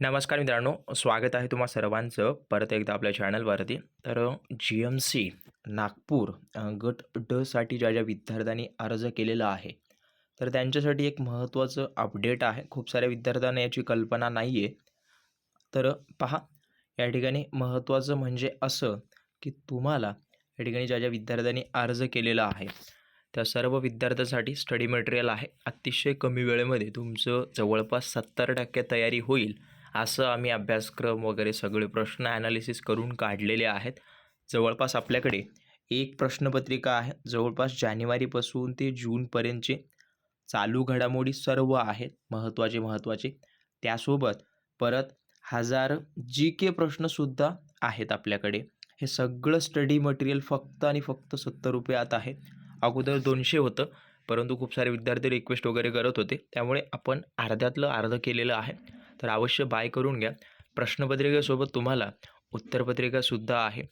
नमस्कार मित्रांनो स्वागत आहे तुम्हा सर्वांचं परत एकदा आपल्या चॅनलवरती. तर जी एम सी नागपूर गट डसाठी ज्या ज्या विद्यार्थ्यांनी अर्ज केलेला आहे तर त्यांच्यासाठी एक महत्त्वाचं अपडेट आहे. खूप साऱ्या विद्यार्थ्यांना याची कल्पना नाही आहे तर पहा या ठिकाणी महत्त्वाचं म्हणजे असं की तुम्हाला या ठिकाणी ज्या ज्या विद्यार्थ्यांनी अर्ज केलेला आहे त्या सर्व विद्यार्थ्यांसाठी स्टडी मटेरियल आहे. अतिशय कमी वेळेमध्ये तुमचं जवळपास सत्तर टक्के तयारी होईल. असं आम्ही अभ्यासक्रम वगैरे सगळे प्रश्न ॲनालिसिस करून काढलेले आहेत. जवळपास आपल्याकडे एक प्रश्नपत्रिका आहे. जवळपास जानेवारीपासून ते जूनपर्यंतचे चालू घडामोडी सर्व आहेत. महत्त्वाचे महत्त्वाचे. त्यासोबत परत हजार जी के प्रश्नसुद्धा आहेत आपल्याकडे. हे सगळं स्टडी मटेरियल फक्त आणि फक्त सत्तर रुपयात आहे. अगोदर दोनशे होतं परंतु खूप सारे विद्यार्थी रिक्वेस्ट वगैरे करत होते. त्यामुळे आपण अर्ध्यातलं अर्ध केलेलं आहे. तर अवश्य बाय करून घ्या. प्रश्नपत्रिकेसोबत तुम्हाला उत्तरपत्रिकासुद्धा आहे.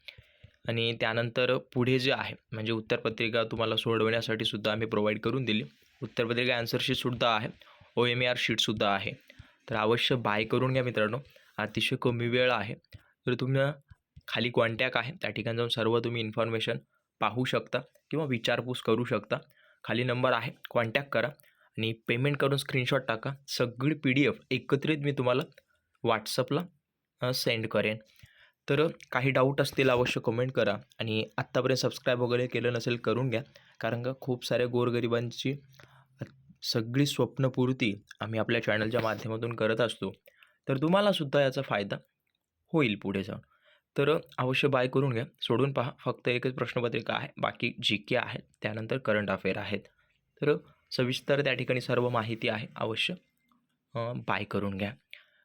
आणि त्यानंतर पुढे जे आहे म्हणजे उत्तरपत्रिका तुम्हाला सोडवण्यासाठी सुद्धा आम्ही प्रोव्हाइड करून दिली. उत्तरपत्रिका ॲन्सरशीटसुद्धा आहे. ओ एम ए आर शीटसुद्धा आहे. तर अवश्य बाय करून घ्या मित्रांनो. अतिशय कमी वेळ आहे. तर तुम्ही खाली कॉन्टॅक्ट आहे. त्या ठिकाणी जाऊन सर्व तुम्ही इन्फॉर्मेशन पाहू शकता किंवा विचारपूस करू शकता. खाली नंबर आहे. कॉन्टॅक्ट करा. आणि पेमेंट करून स्क्रीनशॉट टाका. सगळी पी डी एफ एकत्रित मी तुम्हाला व्हॉट्सअपला सेंड करेन. तर काही डाऊट असतील अवश्य कमेंट करा आणि आत्तापर्यंत सबस्क्राईब वगैरे केलं नसेल करून घ्या. कारण का खूप साऱ्या गोरगरिबांची सगळी स्वप्नपूर्ती आम्ही आपल्या चॅनलच्या माध्यमातून करत असतो. तर तुम्हालासुद्धा याचा फायदा होईल पुढे जाऊन. तर अवश्य बाय करून घ्या. सोडून पहा. फक्त एकच प्रश्नपत्रिका आहे. बाकी जी के आहे त्यानंतर करंट अफेअर आहेत. तर सविस्तर त्या ठिकाणी सर्व माहिती आहे अवश्य बाय करून घ्या.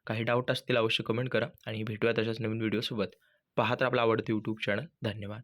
काही डाऊट असतील अवश्य कमेंट करा आणि भेटूया तशाच नवीन व्हिडिओसोबत पाहत आपला आवडतं यूट्यूब चॅनल धन्यवाद.